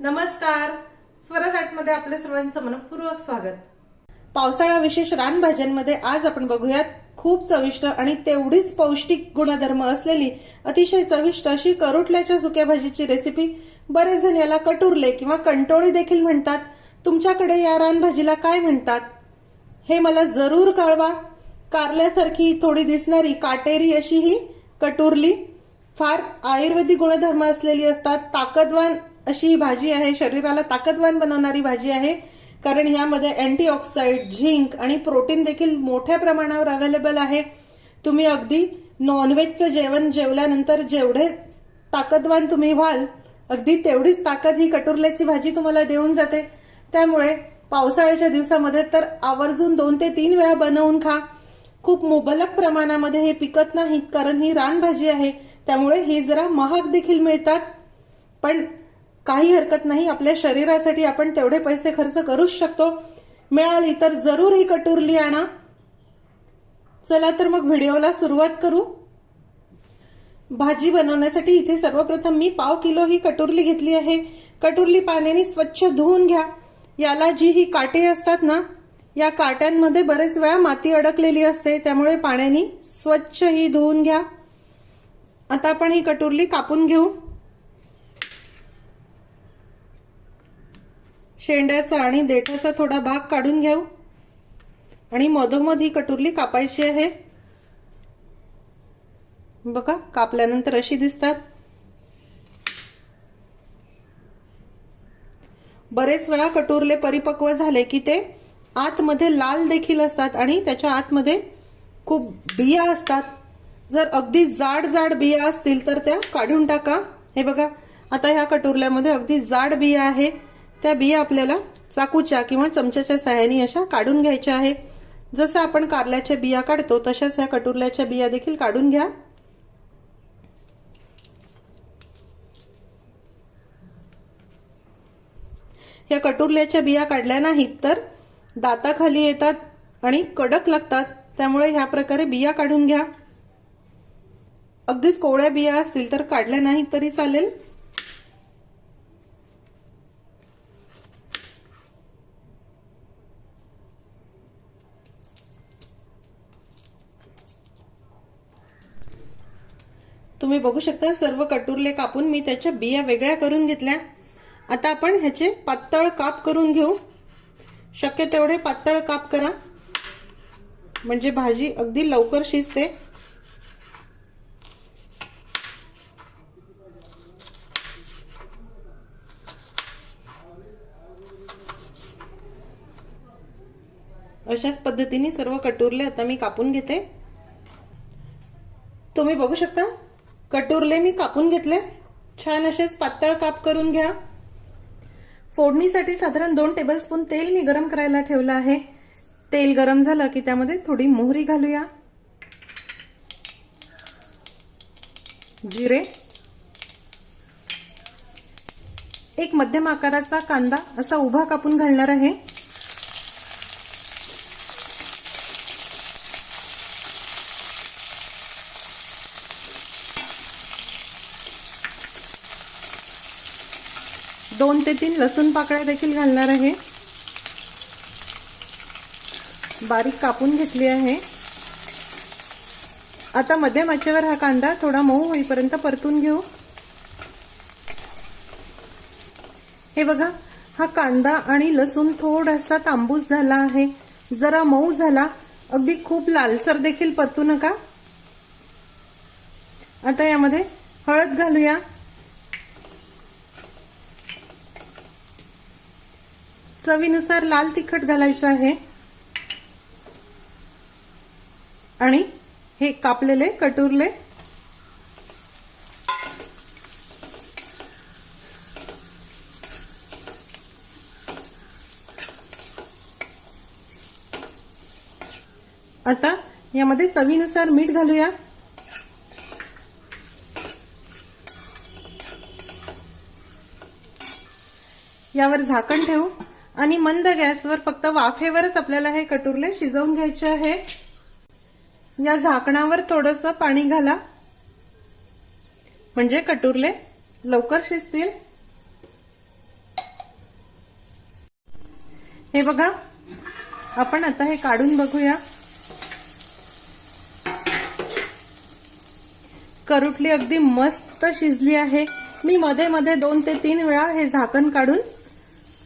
नमस्कार. स्वराजाटमध्ये आपल्या सर्वांचं मनपूर्वक स्वागत. पावसाळा विशेष रानभाज्यांमध्ये आज आपण बघूयात खूप चविष्ट आणि तेवढीच पौष्टिक गुणधर्म असलेली अतिशय चविष्ट अशी करोटल्याच्या सुक्या भाजीची रेसिपी बरेच जण याला कटुरले किंवा कंटोळी देखील म्हणतात. तुमच्याकडे या रानभाजीला काय म्हणतात? हे मला जरूर कळवा. कारल्यासारखी थोडी दिसणारी काटेरी अशी ही कटुरली. फार आयुर्वेदिक गुणधर्म असलेली असतात ताकदवान अशी ही भाजी आहे. शरीराला ताकदवान बनवणारी भाजी आहे. कारण ह्यामध्ये अँटीऑक्साईड झिंक आणि प्रोटीन देखील मोठ्या प्रमाणावर अवेलेबल आहे. तुम्ही अगदी नॉनव्हेजचं जेवण जेवल्यानंतर जेवढे ताकदवान तुम्ही व्हाल अगदी तेवढीच ताकद ही कटुरल्याची भाजी तुम्हाला देऊन जाते. त्यामुळे पावसाळ्याच्या दिवसामध्ये तर आवर्जून दोन ते तीन वेळा बनवून खा. खूप मुबलक प्रमाणामध्ये हे पिकत नाहीत कारण ही रानभाजी आहे. त्यामुळे ही जरा महाग देखील मिळतात. पण काही हरकत नाही आपल्या शरीरासाठी आपण तेवढे पैसे खर्च करूच शकतो. मिळाली तर जरूर ही कटुरली आणा. चला तर मग व्हिडिओला सुरुवात करू. भाजी बनवण्यासाठी इथे सर्वप्रथम मी पाव किलो ही कटुरली घेतली आहे. कटुरली पाण्याने स्वच्छ धुवून घ्या. याला जी ही काटे असतात ना या काट्यांमध्ये बरेच वेळा माती अडकलेली असते त्यामुळे पाण्याने स्वच्छ ही धुवून घ्या. आता आपण ही कटुरली कापून घेऊ. शेंड्याचा आणि देठाचा थोडा भाग काढून घेऊ. आणि मधोमध ही कटुरली कापायची आहे. बघा कापल्यानंतर अशी दिसतात. बरेच वेळा कटुरले परिपक्व झाले की ते आतमध्ये लाल देखील असतात आणि त्याच्या आतमध्ये खूप बिया असतात. जर अगदी जाड जाड बिया असतील तर त्या काढून टाका. हे बघा आता ह्या कटुरल्यामध्ये अगदी जाड बिया आहे. त्या बिया आपल्याला चाकूच्या किंवा चमच्याच्या सहाय्याने अशा काढून घ्यायच्या आहे. जसं आपण कारल्याच्या बिया काढतो तशाच ह्या कटुरल्याच्या बिया देखील काढून घ्या. या कटुरल्याच्या बिया काढल्या नाहीत तर दाताखाली येतात आणि कडक लागतात. त्यामुळे ह्या प्रकारे बिया काढून घ्या. अगदीच कोवळ्या बिया असतील तर काढल्या नाहीत तरी चालेल. तुम्ही बघू शकता सर्व कटुरले कापून मी त्याच्या बिया वेगळ्या करून घेतल्या. आता आपण ह्याचे पातळ काप करून घेऊ. शक्य तेवढे पातळ काप करा. म्हणजे भाजी अगदी लवकर शिजते. अशाच पद्धतीने सर्व कटुरले आता मी कापून घेते. तुम्ही बघू शकता कटुरले मी कापून घेतले. छान असेच पातळ काप करून घ्या. फोडणीसाठी साधारण दोन टेबलस्पून तेल मी गरम करायला ठेवलं आहे. तेल गरम झालं की त्यामध्ये थोडी मोहरी घालूया. जिरे. एक मध्यम आकाराचा कांदा असा उभा कापून घालणार आहे. दोन ते तीन लसूण पाकळ्या देखील घालणार आहे. बारीक कापून घेतली आहे. आता मध्यम आचेवर हा कांदा थोडा मऊ होईपर्यंत परतून घेऊ. हे बघा हा कांदा आणि लसूण थोडासा तांबूस झाला आहे. जरा मऊ झाला अगदी खूप लालसर देखील परतू नका. आता यामध्ये हळद घालूया. चवीनुसार लाल तिखट घालायचं आहे. आणि हे कापलेले कटुरले. आता यामध्ये चवीनुसार मीठ घालूया. यावर झाकण ठेवू. आणि मंद गॅसवर फक्त वाफेवरच आपल्याला हे कटुरले शिजवून घ्यायचे आहे. या झाकणावर थोडस पाणी घाला. म्हणजे कटुरले लवकर शिजतील. हे बघा आपण आता हे काढून बघूया. करुटली अगदी मस्त शिजली आहे. मी मध्ये मध्ये दोन ते तीन वेळा हे झाकण काढून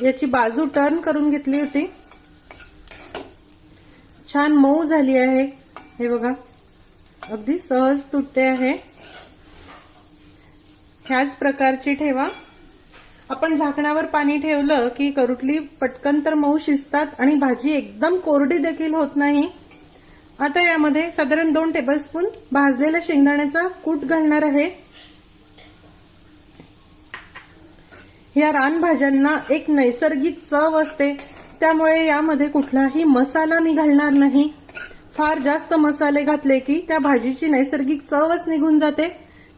याची बाजू टर्न करून घेतली होती. छान मऊ झाली आहे. हे बघा. अगदी सहज तुटते आहे. ह्याच प्रकारची ठेवा. आपण झाकणावर पाणी ठेवलं की करुटली पटकन तर मऊ शिजतात आणि भाजी एकदम कोरडी देखील होत नाही. आता यामध्ये साधारण दोन टेबलस्पून भाजलेल्या शेंगदाण्याचा कूट घालणार आहे. या रानभाज्यांना एक नैसर्गिक चव असते. त्यामुळे यामध्ये कुठलाही मसाला मी घालणार नाही. फार जास्त मसाले घातले की त्या भाजीची नैसर्गिक चवच निघून जाते.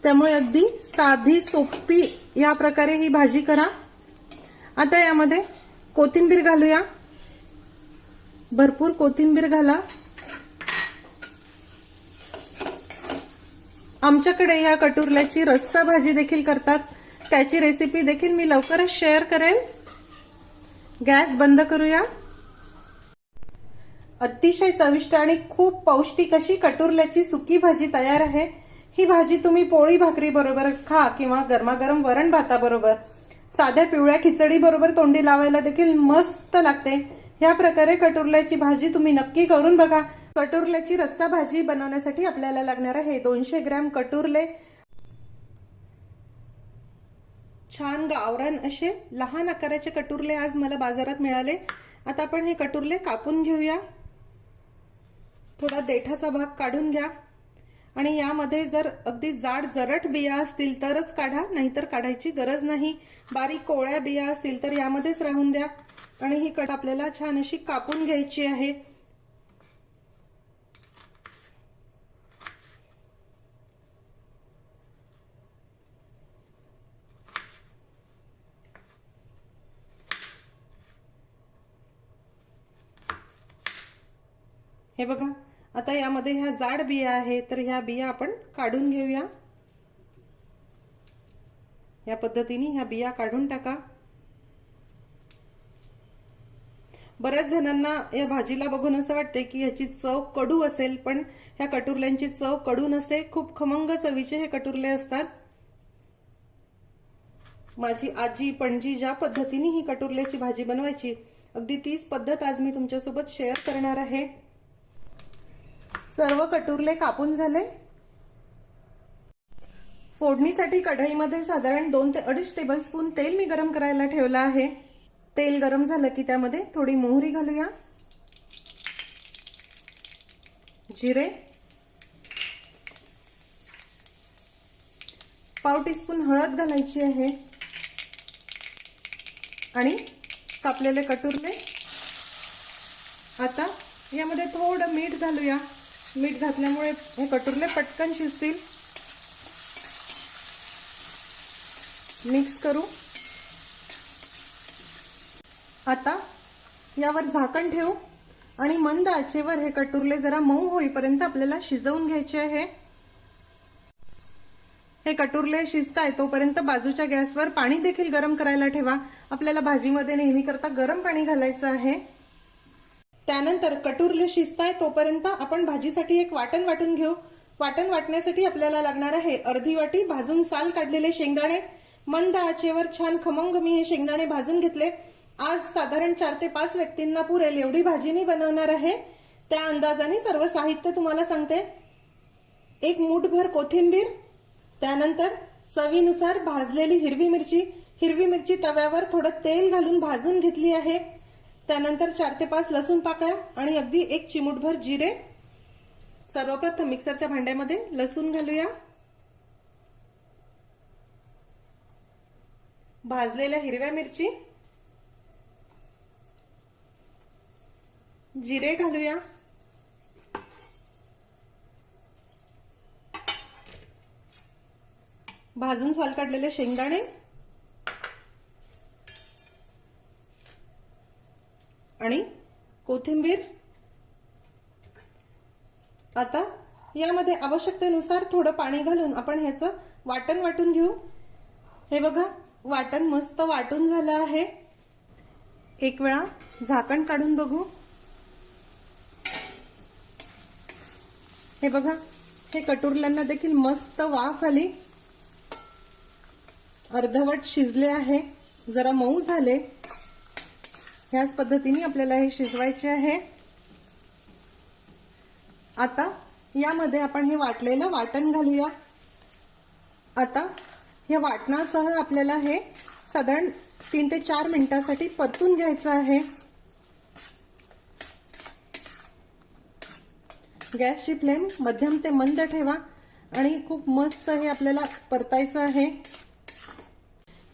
त्यामुळे अगदी साधी सोपी या प्रकारे ही भाजी करा. आता यामध्ये कोथिंबीर घालूया. भरपूर कोथिंबीर घाला. आमच्याकडे या कटुरल्याची रस्सा भाजी देखील करतात. त्याची रेसिपी देखील मी लवकरच शेअर करेन. गॅस बंद करूया. अतिशय चविष्ट आणि खूप पौष्टिक अशी कटुरल्याची सुकी भाजी तयार आहे. ही भाजी तुम्ही पोळी भाकरी बरोबर खा किंवा गरमागरम वरण भाताबरोबर साध्या पिवळ्या खिचडी बरोबर तोंडी लावायला देखील मस्त लागते. या प्रकारे कटुरल्याची भाजी तुम्ही नक्की करून बघा. कटुरल्याची रस्सा भाजी बनवण्यासाठी आपल्याला लागणार आहे दोनशे ग्रॅम कटुरले. छान गावरान असे लहान आकाराचे कटुरले आज मला बाजारात मिळाले. आता आपण हे कटुरले कापून घेऊया. थोडा देठाचा भाग काढून घ्या. आणि यामध्ये जर अगदी जाड जरट बिया असतील तरच काढा नाहीतर काढायची गरज नाही. बारीक कोवळ्या बिया असतील तर यामध्येच राहून द्या. आणि ही कट आपल्याला छान अशी कापून घ्यायची आहे. हे बघा आता यामध्ये ह्या जाड बिया आहे तर ह्या बिया आपण काढून घेऊया. या पद्धतीने ह्या बिया काढून टाका. बऱ्याच जणांना या भाजीला बघून असं वाटते की ह्याची चव कडू असेल पण ह्या कटुरल्यांची चव कडू नसते. खूप खमंग चवीचे हे कटुरले असतात. माझी आजी पणजी ज्या पद्धतीने ही कटुरल्याची भाजी बनवायची अगदी तीच पद्धत आज मी तुमच्यासोबत शेअर करणार आहे. सर्व कटुरले कापून झाले? फोडणीसाठी कढईमध्ये साधारण दोन ते अडीच टेबलस्पून तेल मी गरम करायला ठेवलं आहे. तेल गरम झालं की त्यामध्ये थोडी मोहरी घालूया. जिरे. पाव टीस्पून हळद घालायची आहे. आणि कापलेले कटुरले. आता यामध्ये थोडं मीठ घालूया. मीठ घातल्यामुळे हे कटुरले पटकन शिजतील. मिक्स करू. आता यावर झाकण ठेवू आणि मंद आचेवर हे कटुरले जरा मऊ होईपर्यंत आपल्याला शिजवून घ्यायचे आहे. हे कटुरले शिजताय तोपर्यंत बाजूच्या गॅसवर पाणी देखील गरम करायला ठेवा. आपल्याला भाजीमध्ये नेहमी करता गरम पाणी घालायचं आहे. त्यानंतर कटुरले शिजताय तोपर्यंत आपण भाजीसाठी एक वाटण वाटून घेऊ. वाटण वाटण्यासाठी आपल्याला लागणार आहे अर्धी वाटी भाजून साल काढलेले शेंगदाणे. मंद आचेवर छान खमंग मी हे शेंगदाणे भाजून घेतले. आज साधारण चार ते पाच व्यक्तींना पुरेल एवढी भाजी मी बनवणार आहे. त्या अंदाजाने सर्व साहित्य तुम्हाला सांगते. एक मूठभर कोथिंबीर त्यानंतर चवीनुसार भाजलेली हिरवी मिरची. हिरवी मिरची तव्यावर थोडं तेल घालून भाजून घेतली आहे. त्यानंतर चार ते पाच लसूण पाकळ्या आणि अगदी एक चिमूटभर जिरे. सर्वप्रथम मिक्सरच्या भांड्यामध्ये लसूण घालूया. भाजलेल्या हिरव्या मिरची. जिरे घालूया. भाजून साल काढलेले शेंगदाणे आणि कोथिंबीर. आता यामध्ये आवश्यकतेनुसार थोडं पाणी घालून आपण ह्याचं वाटण वाटून घेऊ. हे बघा वाटण मस्त वाटून झालं आहे. एक वेळा झाकण काढून बघू. हे बघा हे कटुरल्यांना देखील मस्त वाफ आली. अर्धवट शिजले आहे. जरा मऊ झाले. ह्याच पद्धतीने आपल्याला हे शिजवायचे आहे. आता यामध्ये आपण हे वाटलेलं वाटण घालूया. आता या वाटणासह आपल्याला हे साधारण तीन ते चार मिनिटासाठी परतून घ्यायचं आहे. गॅसची फ्लेम मध्यम ते मंद ठेवा आणि खूप मस्त हे आपल्याला परतायचं आहे.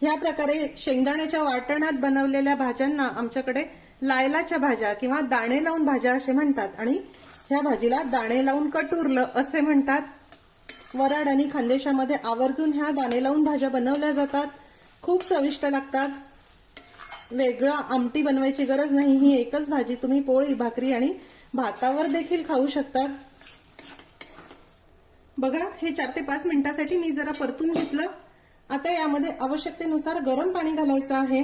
ह्या प्रकारे शेंगदाण्याच्या वाटणात बनवलेल्या भाज्यांना आमच्याकडे लायलाच्या भाज्या किंवा दाणे लावून भाज्या असे म्हणतात. आणि ह्या भाजीला दाणे लावून कटुरलं असे म्हणतात. वराड आणि खानदेशामध्ये आवर्जून ह्या दाणे लावून भाज्या बनवल्या जातात. खूप चविष्ट लागतात. वेगळं आमटी बनवायची गरज नाही. ही एकच भाजी तुम्ही पोळी भाकरी आणि भातावर देखील खाऊ शकतात बघा हे चार ते पाच मिनिटासाठी मी जरा परतून घेतलं. आता यामध्ये आवश्यकतेनुसार गरम पाणी घालायचं आहे.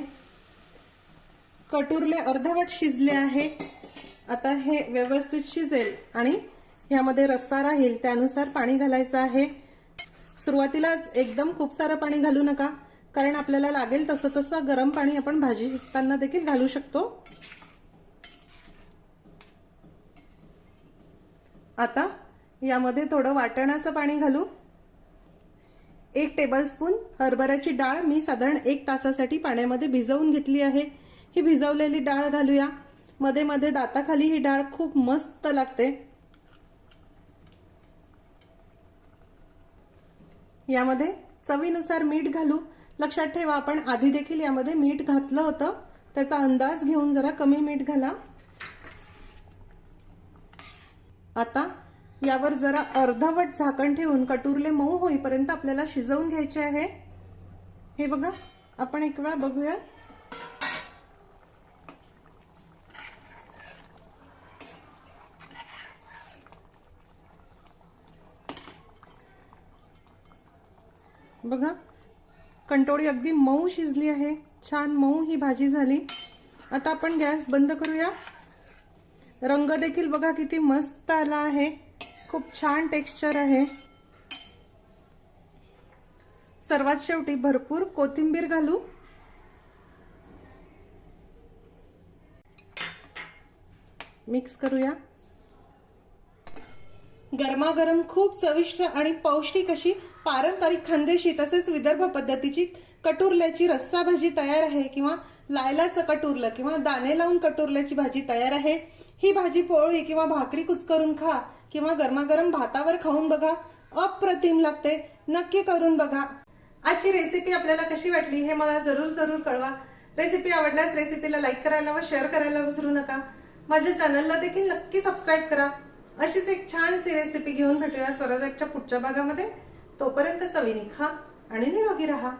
कटुरले अर्धवट शिजले आहे. आता हे व्यवस्थित शिजेल आणि यामध्ये रस्सा राहील त्यानुसार पाणी घालायचं आहे. सुरुवातीलाच एकदम खूप सारं पाणी घालू नका कारण आपल्याला लागेल तसं तसं गरम पाणी आपण भाजी शिजताना देखील घालू शकतो. आता यामध्ये थोडं वाटणाचं पाणी घालू. एक टेबलस्पून हरभऱ्याची डाळ मी साधारण एक तासासाठी पाण्यामध्ये भिजवून घेतली आहे. ही भिजवलेली डाळ घालूया. मध्ये मध्ये दाताखाली ही डाळ खूप मस्त लागते. यामध्ये चवीनुसार मीठ घालू. लक्षात ठेवा आपण आधी देखील यामध्ये मीठ घातलं होतं. त्याचा अंदाज घेऊन जरा कमी मीठ घाला. आता यावर जरा अर्धवट झाकण ठेवून कटुरले मऊ होईपर्यंत आपल्याला शिजवून घ्यायचे आहे. हे बघा आपण एक वेळा बघूया. बघा कंटोळी अगदी मऊ शिजली आहे. छान मऊ ही भाजी झाली. आता आपण गॅस बंद करूया. रंग देखील बघा किती मस्त आला आहे. खूप छान टेक्स्चर आहे. सर्वात शेवटी भरपूर कोथिंबीर घालू. मिक्स करूया. गरमागरम खूप चविष्ट आणि पौष्टिक अशी पारंपरिक खानदेशी तसेच विदर्भ पद्धतीची कटुरल्याची रस्सा भाजी तयार आहे किंवा लायलाचं कटुरलं किंवा दाणे लावून कटुरल्याची भाजी तयार आहे. ही भाजी पोळी किंवा भाकरी कुचकरून खा किंवा गरमागरम भातावर खाऊन बघा. अप्रतिम लागते. नक्की करून बघा. आजची रेसिपी आपल्याला कशी वाटली हे मला जरूर जरूर कळवा. रेसिपी आवडल्यास रेसिपीला लाईक करायला व शेअर करायला विसरू नका. माझ्या चॅनलला देखील नक्की सबस्क्राईब करा. अशीच एक छानशी रेसिपी घेऊन भेटूया स्वराजटच्या पुढच्या भागामध्ये. तोपर्यंत चवीनी खा आणि निरोगी राहा.